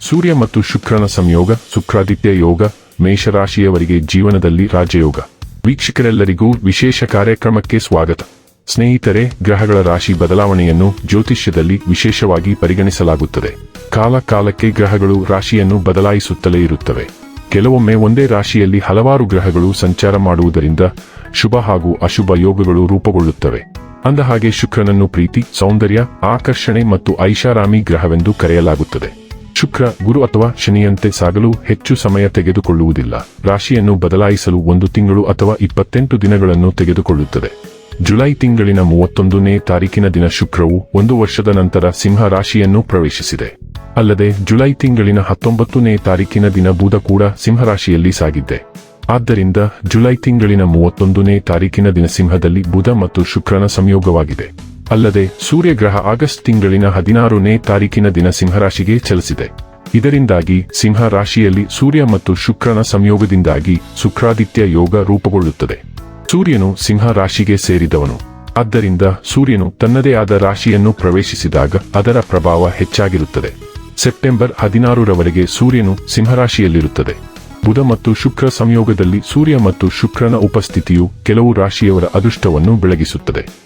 ಸೂರ್ಯ ಮತ್ತು ಶುಕ್ರನ ಸಂಯೋಗ, ಶುಕ್ರಾದಿತ್ಯ ಯೋಗ, ಮೇಷರಾಶಿಯವರಿಗೆ ಜೀವನದಲ್ಲಿ ರಾಜಯೋಗ. ವೀಕ್ಷಕರೆಲ್ಲರಿಗೂ ವಿಶೇಷ ಕಾರ್ಯಕ್ರಮಕ್ಕೆ ಸ್ವಾಗತ. ಸ್ನೇಹಿತರೆ, ಗ್ರಹಗಳ ರಾಶಿ ಬದಲಾವಣೆಯನ್ನು ಜ್ಯೋತಿಷ್ಯದಲ್ಲಿ ವಿಶೇಷವಾಗಿ ಪರಿಗಣಿಸಲಾಗುತ್ತದೆ. ಕಾಲ ಕಾಲಕ್ಕೆ ಗ್ರಹಗಳು ರಾಶಿಯನ್ನು ಬದಲಾಯಿಸುತ್ತಲೇ ಇರುತ್ತವೆ. ಕೆಲವೊಮ್ಮೆ ಒಂದೇ ರಾಶಿಯಲ್ಲಿ ಹಲವಾರು ಗ್ರಹಗಳು ಸಂಚಾರ ಮಾಡುವುದರಿಂದ ಶುಭ ಹಾಗೂ ಅಶುಭ ಯೋಗಗಳು ರೂಪುಗೊಳ್ಳುತ್ತವೆ. ಅಂದಹಾಗೆ ಶುಕ್ರನನ್ನು ಪ್ರೀತಿ, ಸೌಂದರ್ಯ, ಆಕರ್ಷಣೆ ಮತ್ತು ಐಷಾರಾಮಿ ಗ್ರಹವೆಂದು ಕರೆಯಲಾಗುತ್ತದೆ. ಶುಕ್ರ, ಗುರು ಅಥವಾ ಶನಿಯಂತೆ ಸಾಗಲು ಹೆಚ್ಚು ಸಮಯ ತೆಗೆದುಕೊಳ್ಳುವುದಿಲ್ಲ. ರಾಶಿಯನ್ನು ಬದಲಾಯಿಸಲು ಒಂದು ತಿಂಗಳು ಅಥವಾ ಇಪ್ಪತ್ತೆಂಟು ದಿನಗಳನ್ನು ತೆಗೆದುಕೊಳ್ಳುತ್ತದೆ. ಜುಲೈ ತಿಂಗಳಿನ ಮೂವತ್ತೊಂದನೇ ತಾರೀಕಿನ ದಿನ ಶುಕ್ರವು ಒಂದು ವರ್ಷದ ನಂತರ ಸಿಂಹ ರಾಶಿಯನ್ನು ಪ್ರವೇಶಿಸಿದೆ. ಅಲ್ಲದೆ, ಜುಲೈ ತಿಂಗಳಿನ ಹತ್ತೊಂಬತ್ತನೇ ತಾರೀಕಿನ ದಿನ ಬುಧ ಕೂಡ ಸಿಂಹರಾಶಿಯಲ್ಲಿ ಸಾಗಿದ್ದೆ. ಆದ್ದರಿಂದ, ಜುಲೈ ತಿಂಗಳಿನ ಮೂವತ್ತೊಂದನೇ ತಾರೀಕಿನ ದಿನ ಸಿಂಹದಲ್ಲಿ ಬುಧ ಮತ್ತು ಶುಕ್ರನ ಸಂಯೋಗವಾಗಿದೆ. ಅಲ್ಲದೆ ಸೂರ್ಯಗ್ರಹ ಆಗಸ್ಟ್ ತಿಂಗಳಿನ ಹದಿನಾರನೇ ತಾರೀಕಿನ ದಿನ ಸಿಂಹರಾಶಿಗೆ ಚಲಿಸಿದೆ. ಇದರಿಂದಾಗಿ ಸಿಂಹ ರಾಶಿಯಲ್ಲಿ ಸೂರ್ಯ ಮತ್ತು ಶುಕ್ರನ ಸಂಯೋಗದಿಂದಾಗಿ ಶುಕ್ರಾದಿತ್ಯ ಯೋಗ ರೂಪುಗೊಳ್ಳುತ್ತದೆ. ಸೂರ್ಯನು ಸಿಂಹ ರಾಶಿಗೆ ಸೇರಿದವನು. ಆದ್ದರಿಂದ ಸೂರ್ಯನು ತನ್ನದೇ ಆದ ರಾಶಿಯನ್ನು ಪ್ರವೇಶಿಸಿದಾಗ ಅದರ ಪ್ರಭಾವ ಹೆಚ್ಚಾಗಿರುತ್ತದೆ. ಸೆಪ್ಟೆಂಬರ್ ಹದಿನಾರರವರೆಗೆ ಸೂರ್ಯನು ಸಿಂಹರಾಶಿಯಲ್ಲಿರುತ್ತದೆ. ಬುಧ ಮತ್ತು ಶುಕ್ರ ಸಂಯೋಗದಲ್ಲಿ ಸೂರ್ಯ ಮತ್ತು ಶುಕ್ರನ ಉಪಸ್ಥಿತಿಯು ಕೆಲವು ರಾಶಿಯವರ ಅದೃಷ್ಟವನ್ನು ಬೆಳಗಿಸುತ್ತದೆ.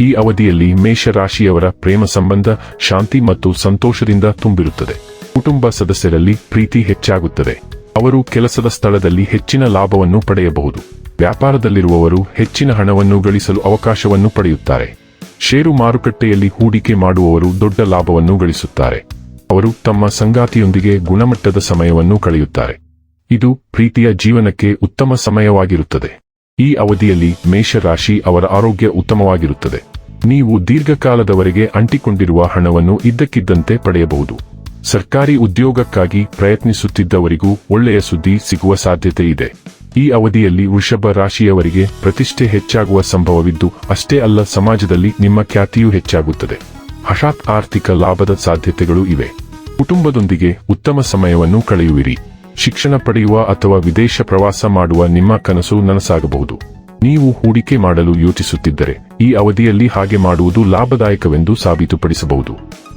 ಈ ಅವಧಿಯಲ್ಲಿ ಮೇಷರಾಶಿಯವರ ಪ್ರೇಮ ಸಂಬಂಧ ಶಾಂತಿ ಮತ್ತು ಸಂತೋಷದಿಂದ ತುಂಬಿರುತ್ತದೆ. ಕುಟುಂಬ ಸದಸ್ಯರಲ್ಲಿ ಪ್ರೀತಿ ಹೆಚ್ಚಾಗುತ್ತದೆ. ಅವರು ಕೆಲಸದ ಸ್ಥಳದಲ್ಲಿ ಹೆಚ್ಚಿನ ಲಾಭವನ್ನು ಪಡೆಯಬಹುದು. ವ್ಯಾಪಾರದಲ್ಲಿರುವವರು ಹೆಚ್ಚಿನ ಹಣವನ್ನು ಗಳಿಸಲು ಅವಕಾಶವನ್ನು ಪಡೆಯುತ್ತಾರೆ. ಷೇರು ಮಾರುಕಟ್ಟೆಯಲ್ಲಿ ಹೂಡಿಕೆ ಮಾಡುವವರು ದೊಡ್ಡ ಲಾಭವನ್ನು ಗಳಿಸುತ್ತಾರೆ. ಅವರು ತಮ್ಮ ಸಂಗಾತಿಯೊಂದಿಗೆ ಗುಣಮಟ್ಟದ ಸಮಯವನ್ನು ಕಳೆಯುತ್ತಾರೆ. ಇದು ಪ್ರೀತಿಯ ಜೀವನಕ್ಕೆ ಉತ್ತಮ ಸಮಯವಾಗಿರುತ್ತದೆ. ಈ ಅವಧಿಯಲ್ಲಿ ಮೇಷರಾಶಿ ಅವರ ಆರೋಗ್ಯ ಉತ್ತಮವಾಗಿರುತ್ತದೆ. ನೀವು ದೀರ್ಘಕಾಲದವರೆಗೆ ಅಂಟಿಕೊಂಡಿರುವ ಹಣವನ್ನು ಇದ್ದಕ್ಕಿದ್ದಂತೆ ಪಡೆಯಬಹುದು. ಸರ್ಕಾರಿ ಉದ್ಯೋಗಕ್ಕಾಗಿ ಪ್ರಯತ್ನಿಸುತ್ತಿದ್ದವರಿಗೂ ಒಳ್ಳೆಯ ಸುದ್ದಿ ಸಿಗುವ ಸಾಧ್ಯತೆ ಇದೆ. ಈ ಅವಧಿಯಲ್ಲಿ ವೃಷಭ ರಾಶಿಯವರಿಗೆ ಪ್ರತಿಷ್ಠೆ ಹೆಚ್ಚಾಗುವ ಸಂಭವವಿದ್ದು, ಅಷ್ಟೇ ಅಲ್ಲ ಸಮಾಜದಲ್ಲಿ ನಿಮ್ಮ ಖ್ಯಾತಿಯೂ ಹೆಚ್ಚಾಗುತ್ತದೆ. ಹಠಾತ್ ಆರ್ಥಿಕ ಲಾಭದ ಸಾಧ್ಯತೆಗಳು ಇವೆ. ಕುಟುಂಬದೊಂದಿಗೆ ಉತ್ತಮ ಸಮಯವನ್ನು ಕಳೆಯುವಿರಿ. ಶಿಕ್ಷಣ ಪಡೆಯುವ ಅಥವಾ ವಿದೇಶ ಪ್ರವಾಸ ಮಾಡುವ ನಿಮ್ಮ ಕನಸು ನನಸಾಗಬಹುದು. ನೀವು ಹೂಡಿಕೆ ಮಾಡಲು ಯೋಚಿಸುತ್ತಿದ್ದರೆ, ಈ ಅವಧಿಯಲ್ಲಿ ಹಾಗೆ ಮಾಡುವುದು ಲಾಭದಾಯಕವೆಂದು ಸಾಬೀತುಪಡಿಸಬಹುದು.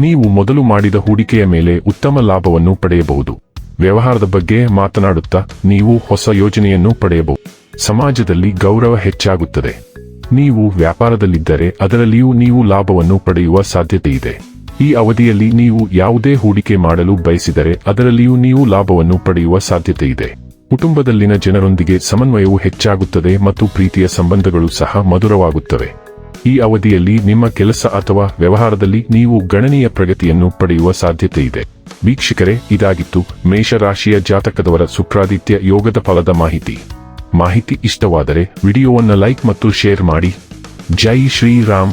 ನೀವು ಮೊದಲು ಮಾಡಿದ ಹೂಡಿಕೆಯ ಮೇಲೆ ಉತ್ತಮ ಲಾಭವನ್ನು ಪಡೆಯಬಹುದು. ವ್ಯವಹಾರದ ಬಗ್ಗೆ ಮಾತನಾಡುತ್ತಾ ನೀವು ಹೊಸ ಯೋಜನೆಯನ್ನು ಪಡೆಯಬಹುದು. ಸಮಾಜದಲ್ಲಿ ಗೌರವ ಹೆಚ್ಚಾಗುತ್ತದೆ. ನೀವು ವ್ಯಾಪಾರದಲ್ಲಿದ್ದರೆ ಅದರಲ್ಲಿಯೂ ನೀವು ಲಾಭವನ್ನು ಪಡೆಯುವ ಸಾಧ್ಯತೆ ಇದೆ ಈ ಅವಧಿಯಲ್ಲಿ ನೀವು ಯಾವುದೇ ಹೂಡಿಕೆ ಮಾಡಲು ಬಯಸಿದರೆ ಅದರಲ್ಲಿಯೂ ನೀವು ಲಾಭವನ್ನು ಪಡೆಯುವ ಸಾಧ್ಯತೆ ಇದೆ. ಕುಟುಂಬದಲ್ಲಿನ ಜನರೊಂದಿಗೆ ಸಮನ್ವಯವು ಹೆಚ್ಚಾಗುತ್ತದೆ ಮತ್ತು ಪ್ರೀತಿಯ ಸಂಬಂಧಗಳು ಸಹ ಮಧುರವಾಗುತ್ತವೆ. ಈ ಅವಧಿಯಲ್ಲಿ ನಿಮ್ಮ ಕೆಲಸ ಅಥವಾ ವ್ಯವಹಾರದಲ್ಲಿ ನೀವು ಗಣನೀಯ ಪ್ರಗತಿಯನ್ನು ಪಡೆಯುವ ಸಾಧ್ಯತೆ ಇದೆ. ವೀಕ್ಷಕರೇ, ಇದಾಗಿತ್ತು ಮೇಷರಾಶಿಯ ಜಾತಕದವರ ಶುಕ್ರಾದಿತ್ಯ ಯೋಗದ ಫಲದ ಮಾಹಿತಿ. ಮಾಹಿತಿ ಇಷ್ಟವಾದರೆ ವಿಡಿಯೋವನ್ನು ಲೈಕ್ ಮತ್ತು ಶೇರ್ ಮಾಡಿ. ಜೈ ಶ್ರೀರಾಮ್.